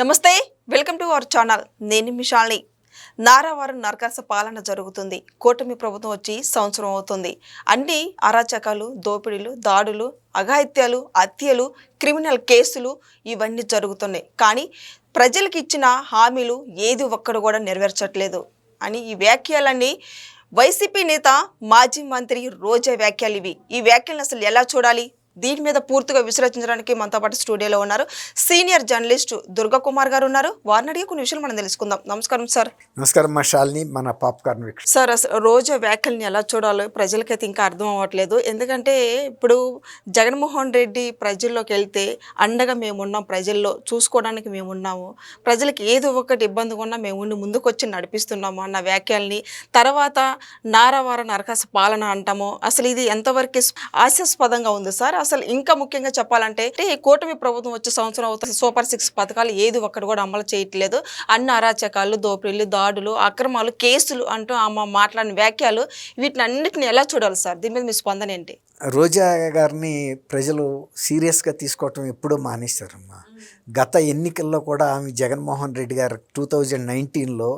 నమస్తే welcome to our channel. నేను మిషాల్ని. నారావారం నరకాస పాలన జరుగుతుంది. కూటమి ప్రభుత్వం వచ్చి సంవత్సరం అవుతుంది. అన్ని అరాచకాలు దోపిడీలు దాడులు అఘాయిత్యాలు హత్యలు క్రిమినల్ కేసులు ఇవన్నీ జరుగుతున్నాయి. కానీ ప్రజలకు ఇచ్చిన హామీలు ఏది ఒక్కడు కూడా నెరవేర్చట్లేదు అని ఈ వ్యాఖ్యలన్నీ వైసీపీ నేత మాజీ మంత్రి రోజా వ్యాఖ్యలు ఇవి. ఈ వ్యాఖ్యలను అసలు ఎలా చూడాలి? దీని మీద పూర్తిగా విశ్లేషించడానికి మనతో పాటు స్టూడియోలో ఉన్నారు. సీనియర్ జర్నలిస్ట్ దుర్గా కుమార్ గారు ఉన్నారు. వారిని అడిగి కొన్ని విషయాలు మనం తెలుసుకుందాం. నమస్కారం సార్. నమస్కారం మా శాలిని మన పాప్కార్న్ సార్ అసలు రోజా వ్యాఖ్యల్ని ఎలా చూడాలో ప్రజలకైతే ఇంకా అర్థం అవ్వట్లేదు. ఎందుకంటే ఇప్పుడు జగన్మోహన్ రెడ్డి ప్రజల్లోకి వెళ్తే అండగా మేము ఉన్నాం ప్రజల్లో చూసుకోవడానికి మేము ఉన్నాము ప్రజలకు ఏదో ఒకటి ఇబ్బందిగా ఉన్నా మేము ఉండి ముందుకు వచ్చి నడిపిస్తున్నాము అన్న వ్యాఖ్యల్ని. తర్వాత నారావార నరకాస పాలన అంటాము. అసలు ఇది ఎంతవరకు ఆశాస్పదంగా ఉంది సార్? అసలు ఇంకా ముఖ్యంగా చెప్పాలంటే అంటే ఈ కూటమి ప్రభుత్వం వచ్చే సంవత్సరం అవుతుంది సూపర్ సిక్స్ పథకాలు ఏది ఒక్కటి కూడా అమలు చేయట్లేదు. అన్ని అరాచకాలు దోపిడీలు దాడులు అక్రమాలు కేసులు అంటూ ఆమె మాట్లాడిన వ్యాఖ్యలు వీటిని అన్నిటిని ఎలా చూడాలి సార్? దీని మీద మీ స్పందన ఏంటి? రోజా గారిని ప్రజలు సీరియస్గా తీసుకోవటం ఎప్పుడూ మానేశారమ్మా. గత ఎన్నికల్లో కూడా ఆమె జగన్మోహన్ రెడ్డి గారు టూ థౌజండ్ నైన్టీన్లో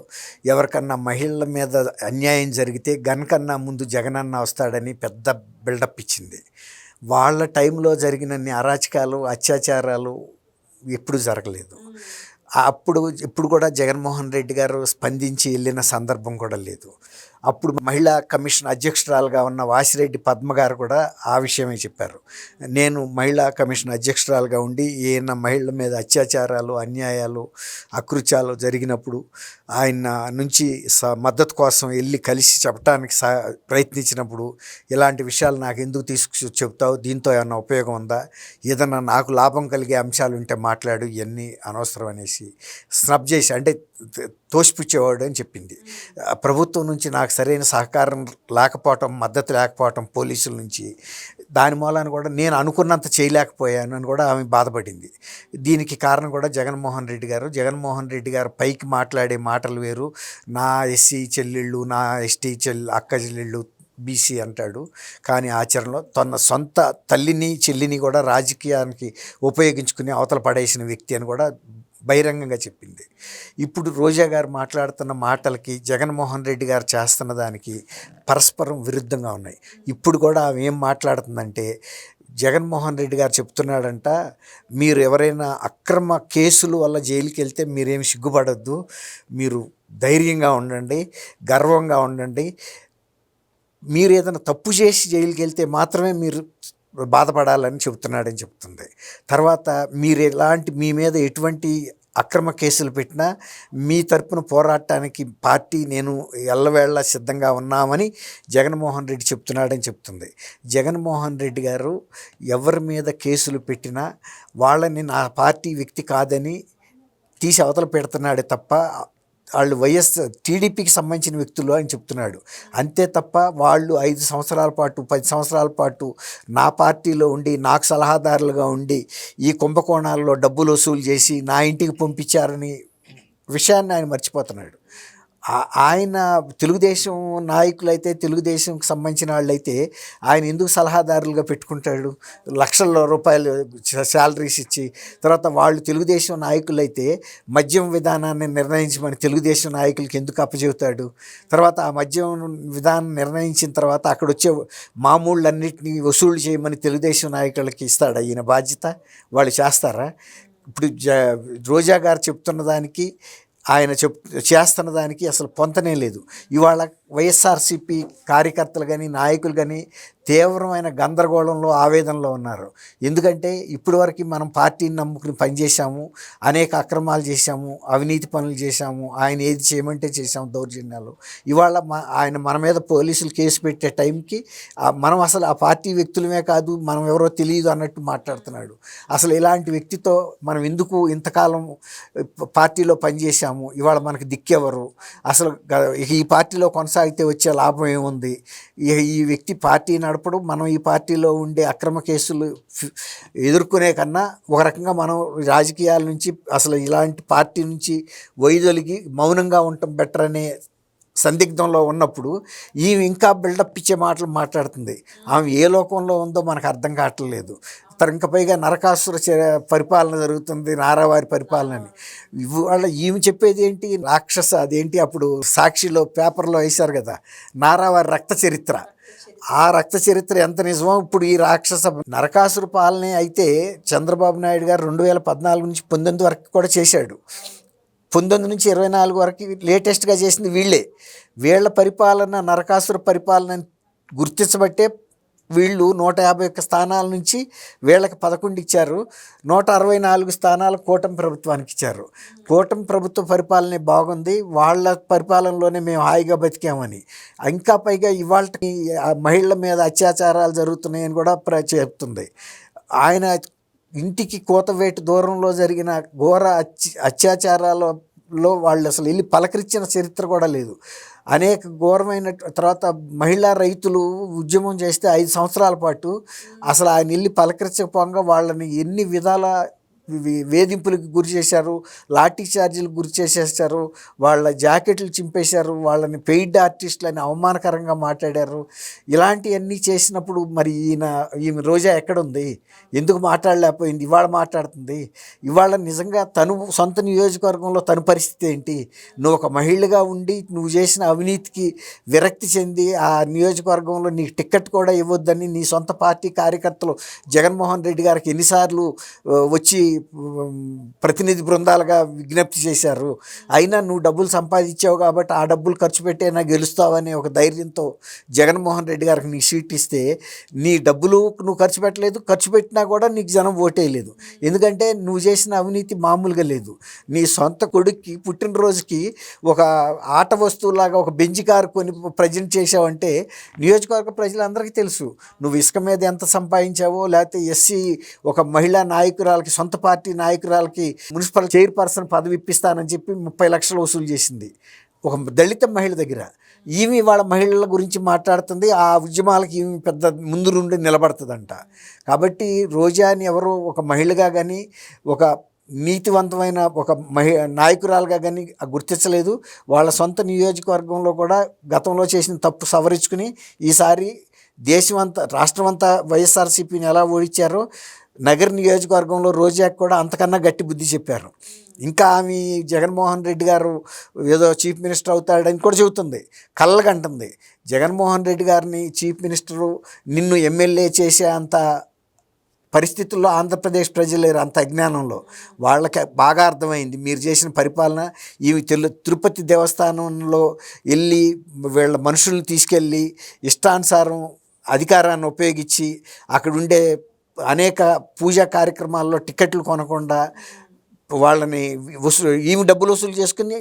ఎవరికన్నా మహిళల మీద అన్యాయం జరిగితే గన్ కన్నా ముందు జగనన్న వస్తాడని పెద్ద బిల్డప్ ఇచ్చింది. వాళ్ళ టైంలో జరిగినన్ని అరాచకాలు అత్యాచారాలు ఎప్పుడు జరగలేదు. అప్పుడు ఇప్పుడు కూడా జగన్మోహన్ రెడ్డి గారు స్పందించి వెళ్ళిన సందర్భం కూడా లేదు. అప్పుడు మహిళా కమిషన్ అధ్యక్షురాలుగా ఉన్న వాసిరెడ్డి పద్మ గారు కూడా ఆ విషయమే చెప్పారు. నేను మహిళా కమిషన్ అధ్యక్షురాలుగా ఉండి ఈయన మహిళల మీద అత్యాచారాలు అన్యాయాలు అకృత్యాలు జరిగినప్పుడు ఆయన నుంచి స మద్దతు కోసం వెళ్ళి కలిసి చెప్పడానికి సా ప్రయత్నించినప్పుడు ఇలాంటి విషయాలు నాకు ఎందుకు తీసుకు చెప్తావు? దీంతో ఏమన్నా ఉపయోగం ఉందా? ఏదన్నా నాకు లాభం కలిగే అంశాలు ఉంటే మాట్లాడు ఇవన్నీ అనవసరం అనేసి స్నబ్ చేసి అంటే తోసిపుచ్చేవాడు అని చెప్పింది. ప్రభుత్వం నుంచి నాకు సరైన సహకారం లేకపోవటం మద్దతు లేకపోవటం పోలీసుల నుంచి దాని మూలాన కూడా నేను అనుకున్నంత చేయలేకపోయాను అని కూడా ఆమె బాధపడింది. దీనికి కారణం కూడా జగన్మోహన్ రెడ్డి గారు. జగన్మోహన్ రెడ్డి గారు పైకి మాట్లాడే మాటలు వేరు. నా ఎస్సీ చెల్లెళ్ళు నా ఎస్టీ చెల్లి అక్క చెల్లెళ్ళు బీసీ అంటాడు. కానీ ఆచరణలో తన సొంత తల్లిని చెల్లిని కూడా రాజకీయానికి ఉపయోగించుకుని అవతల పడేసిన వ్యక్తి అని కూడా బహిరంగంగా చెప్పింది. ఇప్పుడు రోజా గారు మాట్లాడుతున్న మాటలకి జగన్మోహన్ రెడ్డి గారు చేస్తున్న దానికి పరస్పరం విరుద్ధంగా ఉన్నాయి. ఇప్పుడు కూడా ఆమె ఏం మాట్లాడుతుందంటే జగన్మోహన్ రెడ్డి గారు చెప్తున్నాడంట మీరు ఎవరైనా అక్రమ కేసుల వల్ల జైలుకి వెళ్తే మీరేమి సిగ్గుపడద్దు మీరు ధైర్యంగా ఉండండి గర్వంగా ఉండండి. మీరు ఏదైనా తప్పు చేసి జైలుకి వెళ్తే మాత్రమే మీరు బాధపడాలని చెబుతున్నాడని చెప్తుంది తర్వాత మీరు ఎలాంటి మీ మీద ఎటువంటి అక్రమ కేసులు పెట్టినా మీ తరపున పోరాటానికి పార్టీ నేను ఎల్లవేళ సిద్ధంగా ఉన్నామని జగన్మోహన్ రెడ్డి చెప్తున్నాడని చెప్తుంది జగన్మోహన్ రెడ్డి గారు ఎవరి మీద కేసులు పెట్టినా వాళ్ళని నా పార్టీ వ్యక్తి కాదని తీసి అవతల పెడుతున్నాడే తప్ప వాళ్ళు వైఎస్ టీడీపీకి సంబంధించిన వ్యక్తులు అని చెప్తున్నాడు. అంతే తప్ప వాళ్ళు ఐదు సంవత్సరాల పాటు పది సంవత్సరాల పాటు నా పార్టీలో ఉండి నాకు సలహాదారులుగా ఉండి ఈ కుంభకోణాల్లో డబ్బులు వసూలు చేసి నా ఇంటికి పంపించారని విషయాన్ని ఆయన మర్చిపోతున్నాడు. ఆయన తెలుగుదేశం నాయకులైతే తెలుగుదేశంకి సంబంధించిన వాళ్ళైతే ఆయన ఎందుకు సలహాదారులుగా పెట్టుకుంటాడు? లక్షల రూపాయలు శాలరీస్ ఇచ్చి తర్వాత వాళ్ళు తెలుగుదేశం నాయకులైతే మద్యం విధానాన్ని నిర్ణయించమని తెలుగుదేశం నాయకులకి ఎందుకు అప్పచెబుతాడు? తర్వాత ఆ మద్యం విధానం నిర్ణయించిన తర్వాత అక్కడ వచ్చే మామూళ్ళన్నింటినీ వసూలు చేయమని తెలుగుదేశం నాయకులకి ఇస్తాడు ఈయన బాధ్యత? వాళ్ళు చేస్తారా? ఇప్పుడు జ రోజా గారు చెప్తున్న దానికి ఆయన చెప్ చేస్తున్న దానికి అసలు పొంతనే లేదు. ఇవాళ వైఎస్ఆర్సీపీ కార్యకర్తలు కానీ నాయకులు కానీ తీవ్రమైన గందరగోళంలో ఆవేదనలో ఉన్నారు. ఎందుకంటే ఇప్పటి వరకు మనం పార్టీని నమ్ముకుని పనిచేశాము అనేక అక్రమాలు చేశాము అవినీతి పనులు చేశాము ఆయన ఏది చేయమంటే చేశాము దౌర్జన్యాలు. ఇవాళ మా ఆయన మన మీద పోలీసులు కేసు పెట్టే టైంకి మనం అసలు ఆ పార్టీ వ్యక్తులమే కాదు మనం ఎవరో తెలియదు అన్నట్టు మాట్లాడుతున్నాడు. అసలు ఇలాంటి వ్యక్తితో మనం ఎందుకు ఇంతకాలం పార్టీలో పనిచేశాము? ఇవాళ మనకి దిక్కెవరు? అసలు ఈ పార్టీలో కొనసాగితే వచ్చే లాభం ఏముంది? ఈ వ్యక్తి పార్టీ నడపడం మనం ఈ పార్టీలో ఉండే అక్రమ కేసులు ఎదుర్కొనే కన్నా ఒక రకంగా మనం రాజకీయాల నుంచి అసలు ఇలాంటి పార్టీ నుంచి వైదొలిగి మౌనంగా ఉండటం బెటర్ అనే సందిగ్ధంలో ఉన్నప్పుడు ఈమె ఇంకా బిల్డప్ ఇచ్చే మాటలు మాట్లాడుతుంది. ఆమె ఏ లోకంలో ఉందో మనకు అర్థం కావట్లేదు. ఇంకా పైగా నరకాసుర పరిపాలన జరుగుతుంది నారావారి పరిపాలన అని ఇవాళ ఈమె చెప్పేది ఏంటి? రాక్షస అదేంటి? అప్పుడు సాక్షిలో పేపర్లో వేశారు కదా నారావారి రక్త చరిత్ర. ఆ రక్త చరిత్ర ఎంత నిజమో ఇప్పుడు ఈ రాక్షస నరకాసుర పాలనే అయితే చంద్రబాబు నాయుడు గారు రెండు వేల పద్నాలుగు నుంచి పంతొమ్మిది వరకు కూడా చేశాడు. పంతొమ్మిది నుంచి ఇరవై నాలుగు వరకు లేటెస్ట్గా చేసింది వీళ్ళే. వీళ్ళ పరిపాలన నరకాసుర పరిపాలన గుర్తించబట్టే వీళ్ళు నూట యాభై ఒక్క స్థానాల నుంచి వీళ్ళకి పదకొండు ఇచ్చారు. నూట అరవై నాలుగు స్థానాలు కూటమి ప్రభుత్వానికి ఇచ్చారు. కూటమి ప్రభుత్వ పరిపాలన బాగుంది. వాళ్ళ పరిపాలనలోనే మేము హాయిగా బతికామని. ఇంకా పైగా ఇవాళ మహిళల మీద అత్యాచారాలు జరుగుతున్నాయని కూడా ప్ర చెప్తుంది. ఆయన ఇంటికి కోతవేటు దూరంలో జరిగిన ఘోర అత్యాచారాలలో వాళ్ళు అసలు వెళ్ళి పలకరించిన చరిత్ర కూడా లేదు. అనేక ఘోరమైన తర్వాత మహిళా రైతులు ఉద్యమం చేస్తే ఐదు సంవత్సరాల పాటు అసలు ఆయన వెళ్ళి పలకరించకపోగా వాళ్ళని ఎన్ని విధాల వేధింపులకు గురి చేశారు లాఠీ ఛార్జీలకు గురి చేసేసారు వాళ్ళ జాకెట్లు చింపేశారు వాళ్ళని పెయిడ్ ఆర్టిస్టులని అవమానకరంగా మాట్లాడారు. ఇలాంటివన్నీ చేసినప్పుడు మరి ఈయన ఈమె రోజా ఎక్కడుంది? ఎందుకు మాట్లాడలేకపోయింది? ఇవాళ మాట్లాడుతుంది. ఇవాళ నిజంగా తను సొంత నియోజకవర్గంలో తన పరిస్థితి ఏంటి? నువ్వు ఒక మహిళగా ఉండి నువ్వు చేసిన అవినీతికి విరక్తి చెంది ఆ నియోజకవర్గంలో నీకు టికెట్ కూడా ఇవ్వద్దని నీ సొంత పార్టీ కార్యకర్తలు జగన్మోహన్ రెడ్డి గారికి ఎన్నిసార్లు వచ్చి ప్రతినిధి బృందాలుగా విజ్ఞప్తి చేశారు. అయినా నువ్వు డబ్బులు సంపాదించావు కాబట్టి ఆ డబ్బులు ఖర్చు పెట్టైనా గెలుస్తావనే ఒక ధైర్యంతో జగన్మోహన్ రెడ్డి గారికి నీకు సీట్ ఇస్తే నీ డబ్బులు నువ్వు ఖర్చు పెట్టలేదు ఖర్చు పెట్టినా కూడా నీకు జనం ఓటేయలేదు. ఎందుకంటే నువ్వు చేసిన అవినీతి మామూలుగా లేదు. నీ సొంత కొడుక్కి పుట్టినరోజుకి ఒక ఆట వస్తువులాగా ఒక బెంచ్ కారు కొని ప్రజెంట్ చేసావంటే నియోజకవర్గ ప్రజలందరికీ తెలుసు. నువ్వు ఇసుక మీద ఎంత సంపాదించావో లేకపోతే ఎస్సీ ఒక మహిళా నాయకురాలకి సొంత పార్టీ నాయకురాలకి మున్సిపల్ చైర్పర్సన్ పదవి ఇప్పిస్తానని చెప్పి ముప్పై లక్షలు వసూలు చేసింది. ఒక దళిత మహిళ దగ్గర. ఈమె వాళ్ళ మహిళల గురించి మాట్లాడుతుంది. ఆ ఉద్యమాలకి ఈమె పెద్ద ముందు నుండి నిలబడుతుందంట. కాబట్టి రోజాని ఎవరో ఒక మహిళగా కానీ ఒక నీతివంతమైన ఒక మహి నాయకురాలుగా కానీ గుర్తించలేదు. వాళ్ళ సొంత నియోజకవర్గంలో కూడా గతంలో చేసిన తప్పు సవరించుకుని ఈసారి దేశమంతా రాష్ట్రమంతా వైఎస్ఆర్సీపీని ఎలా ఓడించారో నగర నియోజకవర్గంలో రోజాకి కూడా అంతకన్నా గట్టి బుద్ధి చెప్పారు. ఇంకా ఆమె జగన్మోహన్ రెడ్డి గారు ఏదో చీఫ్ మినిస్టర్ అవుతాడని కూడా చెబుతుంది. కళ్ళగంటుంది జగన్మోహన్ రెడ్డి గారిని చీఫ్ మినిస్టరు నిన్ను ఎమ్మెల్యే చేసే అంత పరిస్థితుల్లో ఆంధ్రప్రదేశ్ ప్రజలు లేరు అంత అజ్ఞానంలో. వాళ్ళకి బాగా అర్థమైంది. మీరు చేసిన పరిపాలన ఈ తెలు తిరుపతి దేవస్థానంలో వెళ్ళి వీళ్ళ మనుషుల్ని తీసుకెళ్ళి ఇష్టానుసారం అధికారాన్ని ఉపయోగించి అక్కడ ఉండే అనేక పూజా కార్యక్రమాల్లో టికెట్లు కొనకుండా వాళ్ళని వసూలు ఈమె డబ్బులు వసూలు చేసుకుని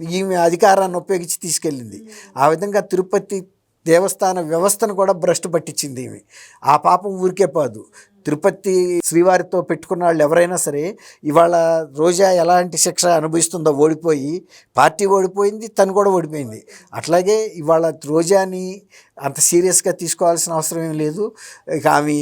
ఈమె అధికారాన్ని ఉపయోగించి తీసుకెళ్ళింది. ఆ విధంగా తిరుపతి దేవస్థాన వ్యవస్థను కూడా భ్రష్టు పట్టించింది ఈమె. ఆ పాపం ఊరికే పోదు. తిరుపతి శ్రీవారితో పెట్టుకున్న వాళ్ళు ఎవరైనా సరే ఇవాళ రోజా ఎలాంటి శిక్ష అనుభవిస్తుందో ఓడిపోయి పార్టీ ఓడిపోయింది తను కూడా ఓడిపోయింది. అట్లాగే ఇవాళ రోజాని అంత సీరియస్గా తీసుకోవాల్సిన అవసరం ఏం లేదు. ఇక ఆమె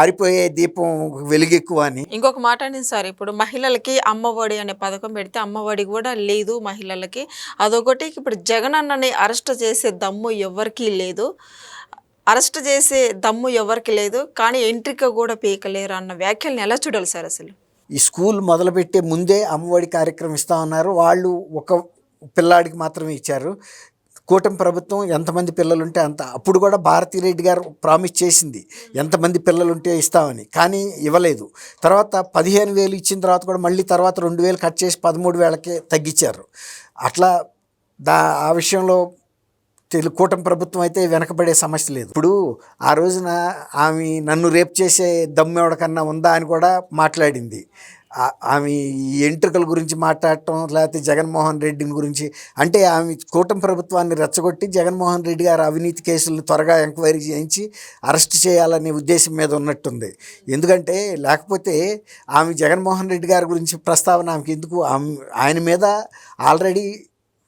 ఆరిపోయే దీపం వెలుగెక్కువ అని. ఇంకొక మాట అండి సార్ ఇప్పుడు మహిళలకి అమ్మఒడి అనే పథకం పెడితే అమ్మఒడి కూడా లేదు మహిళలకి. అదొకటి ఇప్పుడు జగన్ అన్నని అరెస్ట్ చేసే దమ్ము ఎవరికీ లేదు. అరెస్ట్ చేసే దమ్ము ఎవరికి లేదు కానీ ఎంట్రిక కూడా పీకలేరు అన్న వ్యాఖ్యలను ఎలా చూడాలి సార్ అసలు? ఈ స్కూల్ మొదలుపెట్టే ముందే అమ్మఒడి కార్యక్రమం ఇస్తా ఉన్నారు వాళ్ళు ఒక పిల్లాడికి మాత్రమే ఇచ్చారు. కూటమి ప్రభుత్వం ఎంతమంది పిల్లలుంటే అంత అప్పుడు కూడా భారతీరెడ్డి గారు ప్రామిస్ చేసింది ఎంతమంది పిల్లలుంటే ఇస్తామని కానీ ఇవ్వలేదు. తర్వాత పదిహేను వేలు ఇచ్చిన తర్వాత కూడా మళ్ళీ తర్వాత రెండు వేలు కట్ చేసి పదమూడు వేలకే తగ్గించారు. అట్లా దా ఆ విషయంలో తెలుగు కూటమి ప్రభుత్వం అయితే వెనకబడే సమస్య లేదు. ఇప్పుడు ఆ రోజున ఆమె నన్ను రేపు చేసే దమ్ము ఎవడికన్నా ఉందా అని కూడా మాట్లాడింది. ఆమె ఈ ఎంట్రుకల గురించి మాట్లాడటం లేకపోతే జగన్మోహన్ రెడ్డిని గురించి అంటే ఆమె కూటమి ప్రభుత్వాన్ని రెచ్చగొట్టి జగన్మోహన్ రెడ్డి గారు అవినీతి కేసులను త్వరగా ఎంక్వైరీ చేయించి అరెస్ట్ చేయాలనే ఉద్దేశం మీద ఉన్నట్టుంది. ఎందుకంటే లేకపోతే ఆమె జగన్మోహన్ రెడ్డి గారి గురించి ప్రస్తావన ఆమెకి ఎందుకు? ఆమె ఆయన మీద ఆల్రెడీ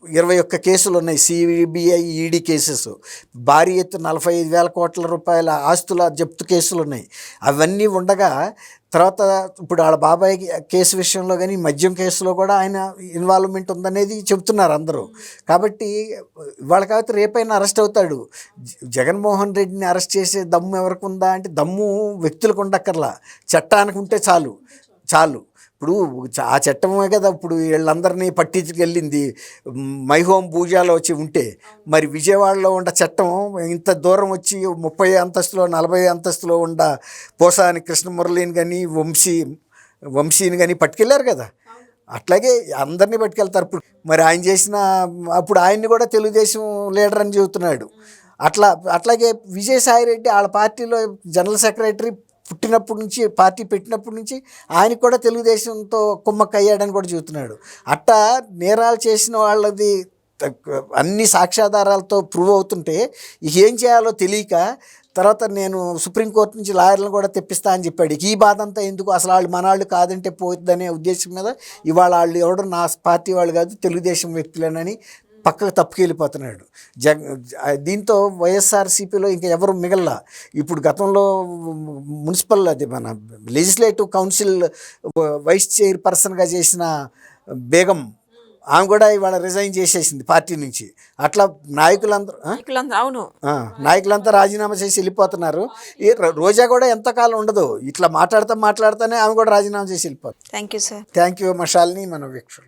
ఇరవై ఒక్క కేసులు ఉన్నాయి సిబిఐ ఈడీ కేసెస్. భారీ ఎత్తు నలభై ఐదు వేల కోట్ల రూపాయల ఆస్తుల జప్తు కేసులు ఉన్నాయి అవన్నీ ఉండగా తర్వాత ఇప్పుడు వాళ్ళ బాబాయ్ కేసు విషయంలో కానీ మద్యం కేసులో కూడా ఆయన ఇన్వాల్వ్మెంట్ ఉందనేది చెబుతున్నారు అందరూ. కాబట్టి ఇవాళ కాబట్టి రేపైనా అరెస్ట్ అవుతాడు. జగన్మోహన్ రెడ్డిని అరెస్ట్ చేసే దమ్ము ఎవరికి ఉందా అంటే దమ్ము వ్యక్తులకు ఉండక్కర్లా. చట్టానికి ఉంటే చాలు. చాలు. ఇప్పుడు ఆ చట్టమే కదా ఇప్పుడు వీళ్ళందరినీ పట్టించుకెళ్ళింది. మై హోమ్ పూజాలో వచ్చి ఉంటే. మరి విజయవాడలో ఉన్న చట్టం ఇంత దూరం వచ్చి ముప్పై అంతస్తులో నలభై అంతస్తులో ఉన్న పోసాని కృష్ణమురళిని కానీ వంశీ వంశీని కానీ పట్టుకెళ్ళారు కదా. అట్లాగే అందరినీ పట్టుకెళ్తారు. ఇప్పుడు మరి ఆయన చేసిన అప్పుడు ఆయన్ని కూడా తెలుగుదేశం లీడర్ అని చెబుతున్నాడు. అట్లా అట్లాగే విజయసాయి రెడ్డి వాళ్ళ పార్టీలో జనరల్ సెక్రటరీ పుట్టినప్పటి నుంచి పార్టీ పెట్టినప్పటి నుంచి ఆయన కూడా తెలుగుదేశంతో కుమ్మక్కయ్యాడని కూడా చెబుతున్నాడు. అట్టా నేరాలు చేసిన వాళ్ళది అన్ని సాక్ష్యాధారాలతో ప్రూవ్ అవుతుంటే ఏం చేయాలో తెలియక తర్వాత నేను సుప్రీంకోర్టు నుంచి లాయర్లను కూడా తెప్పిస్తా అని చెప్పాడు. ఈ బాధ అంతా ఎందుకు? అసలు వాళ్ళు మనవాళ్ళు కాదంటే పోతుందనే ఉద్దేశం మీద ఇవాళ వాళ్ళు ఎవడో నా పార్టీ వాళ్ళు కాదు తెలుగుదేశం వ్యక్తులేనని పక్కకు తప్పుకెళ్ళిపోతున్నాడు. జగ దీంతో వైఎస్ఆర్సీపీలో ఇంకా ఎవరు మిగల్లా. ఇప్పుడు గతంలో మున్సిపల్ అది మన లెజిస్లేటివ్ కౌన్సిల్ వైస్ చైర్పర్సన్గా చేసిన బేగం ఆమె కూడా ఇవాళ రిజైన్ చేసేసింది పార్టీ నుంచి. అట్లా నాయకులందరూ అవును. నాయకులంతా రాజీనామా చేసి వెళ్ళిపోతున్నారు. ఈ రోజా కూడా ఎంతకాలం ఉండదు. ఇట్లా మాట్లాడుతూ మాట్లాడుతూనే ఆమె కూడా రాజీనామా చేసి వెళ్ళిపోతుంది. Thank you sir thank you మషాల్ని మన వీక్షకులు.